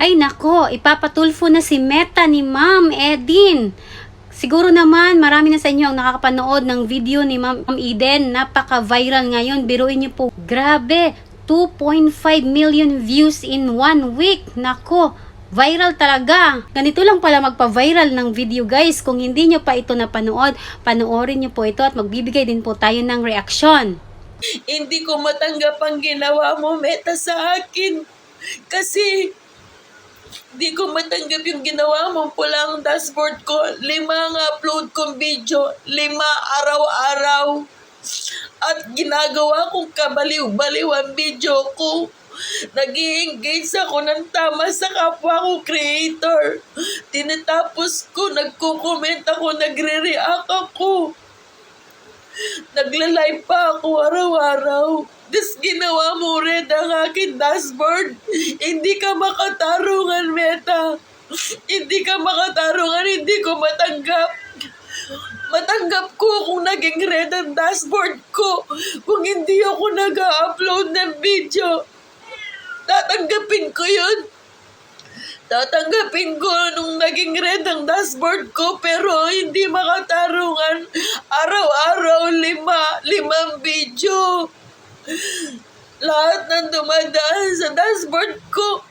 Ay nako, ipapatulfo na si Meta ni Ma'am Edin. Siguro naman marami na sa inyo ang nakakapanood ng video ni Ma'am Eden. Napaka-viral ngayon. Biruin niyo po. Grabe, 2.5 million views in one week. Nako, viral talaga. Ganito lang pala magpa-viral ng video guys. Kung hindi nyo pa ito napanood, panoorin nyo po ito at magbibigay din po tayo ng reaksyon. Hindi ko matanggap ang ginawa mo, Meta, sa akin. Kasi, di ko matanggap yung ginawa mo pula ang dashboard ko. Lima ang upload kong video. Lima araw-araw. At ginagawa kong kabaliw-baliw ang video ko. nag engage ako ng tama sa kapwa ko creator. Tinatapos ko, nagko-comment ako, nagre-react ako. Nagla-live pa ako araw-araw. Tapos ginawa mo rin ang aking dashboard. Hindi ka makatarungan, Meta. Hindi ka makatarungan, hindi ko matanggap. Matanggap ko kung naging red ang dashboard ko. Kung hindi ako nag-upload ng video. Tatanggapin ko yun. Tatanggapin ko nung naging red ang dashboard ko pero hindi makatarungan. Araw-araw lima, limang video. Lahat ng dumadaan sa dashboard ko,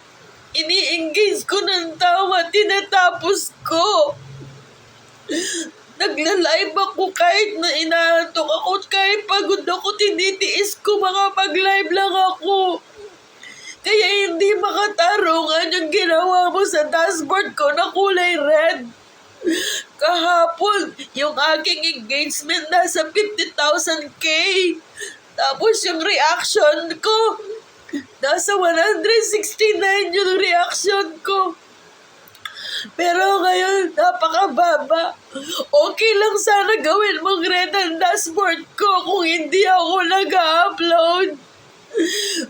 ini-engage ko ng tawa, tinatapos ko. Nagla-live ako kahit na inaantok ako, kahit pagod ako, tinitiis ko, makapag-live lang ako. Kaya hindi makatarungan yung ginawa mo sa dashboard ko na kulay red. Kahapon, yung aking engagement nasa 50,000k. Tapos yung reaction ko, nasa 169 yung reaction ko. Pero ngayon, napakababa. Okay lang sana gawin mong red ang dashboard ko kung hindi ako nag-upload.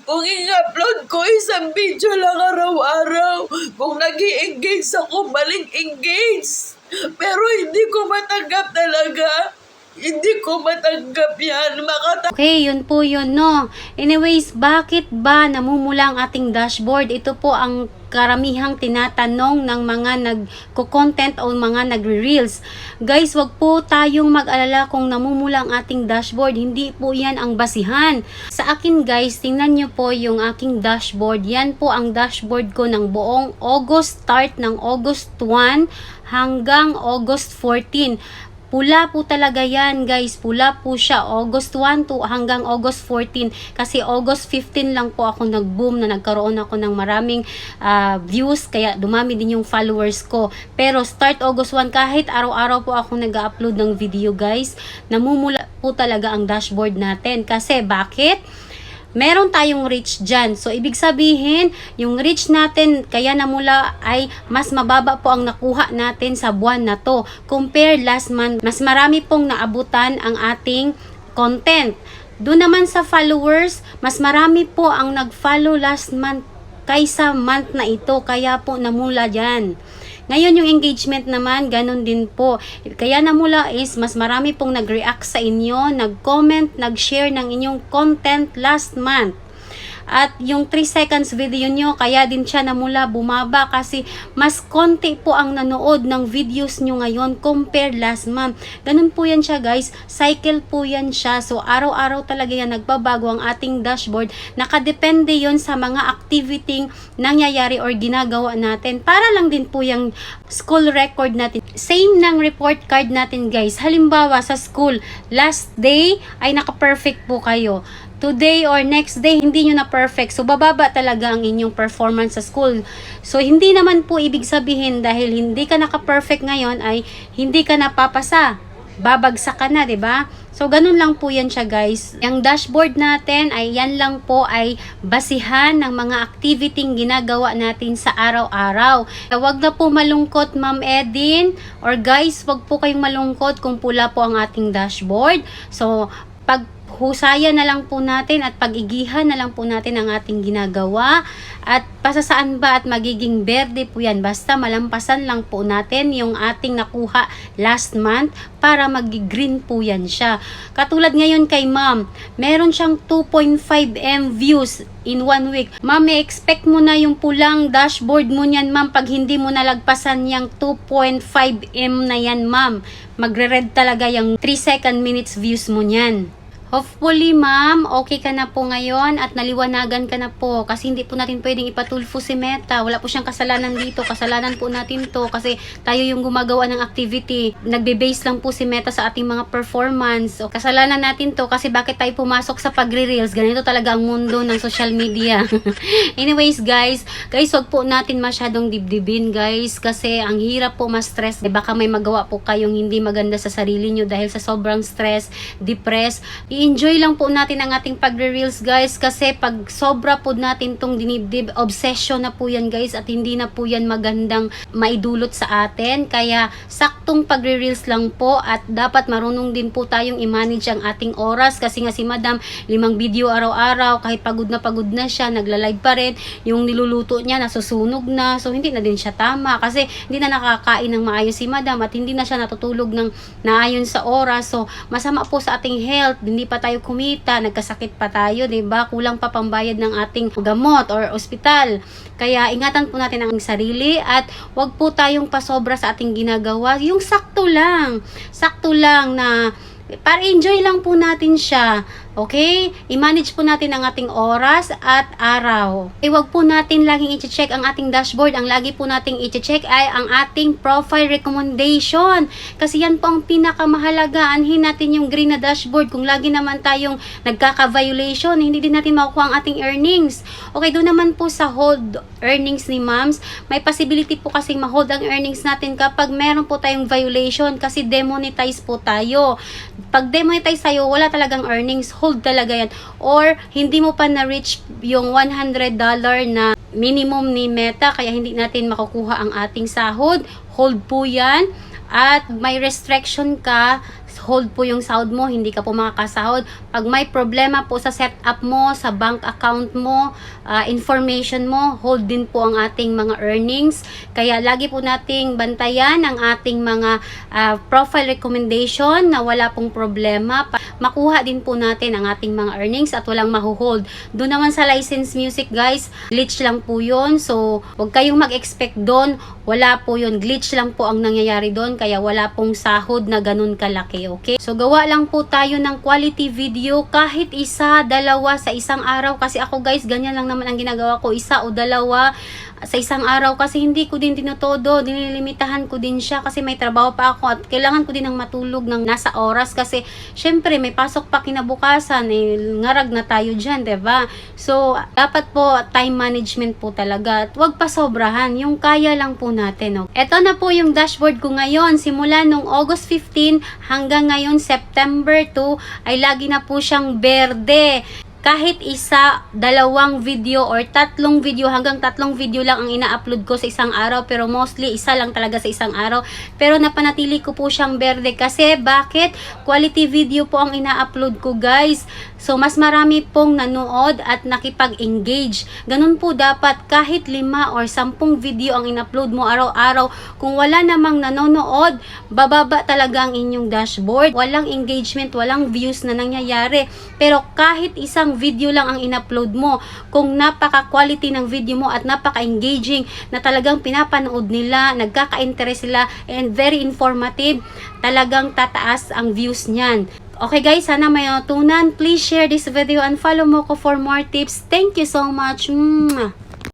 Kung i-upload ko isang video lang araw-araw, kung nag engage ako, maling engage. Pero hindi ko matanggap talaga. Hindi ko matanggap yan. Makata Okay, yun po yun, no? Anyways, bakit ba namumula ang ating dashboard? Ito po ang karamihang tinatanong ng mga nagko-content o mga nagre-reels. Guys, wag po tayong mag-alala kung namumula ang ating dashboard. Hindi po yan ang basihan. Sa akin guys, tingnan nyo po yung aking dashboard. Yan po ang dashboard ko ng buong August start ng August 1 hanggang August 14. Pula po talaga yan guys. Pula po siya. August 1 to hanggang August 14. Kasi August 15 lang po ako nag-boom na nagkaroon ako ng maraming ah, views. Kaya dumami din yung followers ko. Pero start August 1 kahit araw-araw po ako nag-upload ng video guys. Namumula po talaga ang dashboard natin. Kasi bakit? Meron tayong reach dyan. So, ibig sabihin, yung reach natin, kaya namula ay mas mababa po ang nakuha natin sa buwan na to. Compare last month, mas marami pong naabutan ang ating content. Doon naman sa followers, mas marami po ang nag-follow last month kaysa month na ito. Kaya po namula dyan. Ngayon yung engagement naman, ganun din po. Kaya namula is mas marami pong nag-react sa inyo, nag-comment, nag-share ng inyong content last month. At yung 3 seconds video nyo, kaya din siya namula bumaba kasi mas konti po ang nanood ng videos nyo ngayon compare last month. Ganun po yan siya guys. Cycle po yan siya. So araw-araw talaga yan nagbabago ang ating dashboard. Nakadepende yon sa mga activity nangyayari or ginagawa natin. Para lang din po yung school record natin. Same ng report card natin guys. Halimbawa sa school, last day ay naka-perfect po kayo today or next day, hindi nyo na perfect. So, bababa talaga ang inyong performance sa school. So, hindi naman po ibig sabihin dahil hindi ka naka-perfect ngayon ay hindi ka napapasa. Babagsak ka na, ba? So, ganun lang po yan siya, guys. Yung dashboard natin ay yan lang po ay basihan ng mga activity ginagawa natin sa araw-araw. Huwag na po malungkot, Ma'am Edin. Or guys, wag po kayong malungkot kung pula po ang ating dashboard. So, pag paghusayan na lang po natin at pag-igihan na lang po natin ang ating ginagawa. At pasasaan ba at magiging berde po yan. Basta malampasan lang po natin yung ating nakuha last month para mag-green po yan siya. Katulad ngayon kay ma'am meron siyang 2.5m views in one week. Ma'am may expect mo na yung pulang dashboard mo niyan ma'am pag hindi mo nalagpasan yung 2.5m na yan ma'am. Magre-red talaga yung 3 second minutes views mo niyan Hopefully, ma'am, okay ka na po ngayon at naliwanagan ka na po kasi hindi po natin pwedeng ipatulfo si Meta. Wala po siyang kasalanan dito. Kasalanan po natin to kasi tayo yung gumagawa ng activity. Nagbe-base lang po si Meta sa ating mga performance. O, kasalanan natin to kasi bakit tayo pumasok sa pagre-reels. Ganito talaga ang mundo ng social media. Anyways, guys, guys, wag po natin masyadong dibdibin, guys, kasi ang hirap po ma-stress. Baka may magawa po kayong hindi maganda sa sarili nyo dahil sa sobrang stress, depress. I-enjoy lang po natin ang ating pagre-reels, guys, kasi pag sobra po natin tong dinibdib, obsession na po yan, guys, at hindi na po yan magandang maidulot sa atin. Kaya, saktong pagre-reels lang po at dapat marunong din po tayong i-manage ang ating oras kasi nga si madam, limang video araw-araw, kahit pagod na pagod na siya, nagla-live pa rin, yung niluluto niya nasusunog na, so hindi na din siya tama kasi hindi na nakakain ng maayos si madam at hindi na siya natutulog ng naayon sa oras, so masama po sa ating health, hindi pa tayo kumita, nagkasakit pa tayo, 'di ba? Kulang pa pambayad ng ating gamot or ospital. Kaya ingatan po natin ang sarili at wag po tayong pasobra sa ating ginagawa. Yung sakto lang. Sakto lang na para enjoy lang po natin siya. Okay? I-manage po natin ang ating oras at araw. E wag po natin laging i-check ang ating dashboard. Ang lagi po nating i-check ay ang ating profile recommendation. Kasi yan po ang pinakamahalaga. Anhin natin yung green na dashboard. Kung lagi naman tayong nagkaka-violation, hindi din natin makukuha ang ating earnings. Okay, doon naman po sa hold earnings ni ma'ams, may possibility po kasing ma-hold ang earnings natin kapag meron po tayong violation kasi demonetize po tayo. Pag demonetize tayo, wala talagang earnings, hold talaga yan. Or, hindi mo pa na-reach yung $100 na minimum ni Meta, kaya hindi natin makukuha ang ating sahod. Hold po yan. At may restriction ka, hold po yung sahod mo, hindi ka po makakasahod. Pag may problema po sa setup mo, sa bank account mo, ah, information mo, hold din po ang ating mga earnings. Kaya lagi po nating bantayan ang ating mga ah, profile recommendation na wala pong problema. Makuha din po natin ang ating mga earnings at walang mahuhold. Doon naman sa license music guys, glitch lang po yun. So, huwag kayong mag-expect doon. Wala po yun. Glitch lang po ang nangyayari doon. Kaya wala pong sahod na ganun kalaki. Okay? So, gawa lang po tayo ng quality video kahit isa, dalawa sa isang araw. Kasi ako guys, ganyan lang naman ang ginagawa ko. Isa o dalawa sa isang araw kasi hindi ko din tinotodo, dinilimitahan ko din siya kasi may trabaho pa ako at kailangan ko din ng matulog ng nasa oras kasi syempre may pasok pa kinabukasan eh, ngarag na tayo dyan, ba? So, dapat po time management po talaga at wag pa sobrahan, yung kaya lang po natin. Okay? Ito na po yung dashboard ko ngayon, simula nung August 15 hanggang ngayon September 2 ay lagi na po siyang berde kahit isa, dalawang video or tatlong video hanggang tatlong video lang ang ina-upload ko sa isang araw pero mostly isa lang talaga sa isang araw pero napanatili ko po siyang berde kasi bakit? Quality video po ang ina-upload ko guys so mas marami pong nanood at nakipag-engage. Ganun po dapat kahit lima or sampung video ang in-upload mo araw-araw. Kung wala namang nanonood bababa talaga ang inyong dashboard. Walang engagement, walang views na nangyayari. Pero kahit isang video lang ang in-upload mo, kung napaka-quality ng video mo at napaka-engaging na talagang pinapanood nila, nagkaka-interest sila, and very informative, talagang tataas ang views niyan. Okay guys, sana may natutunan. Please share this video and follow mo ko for more tips. Thank you so much. Mwah!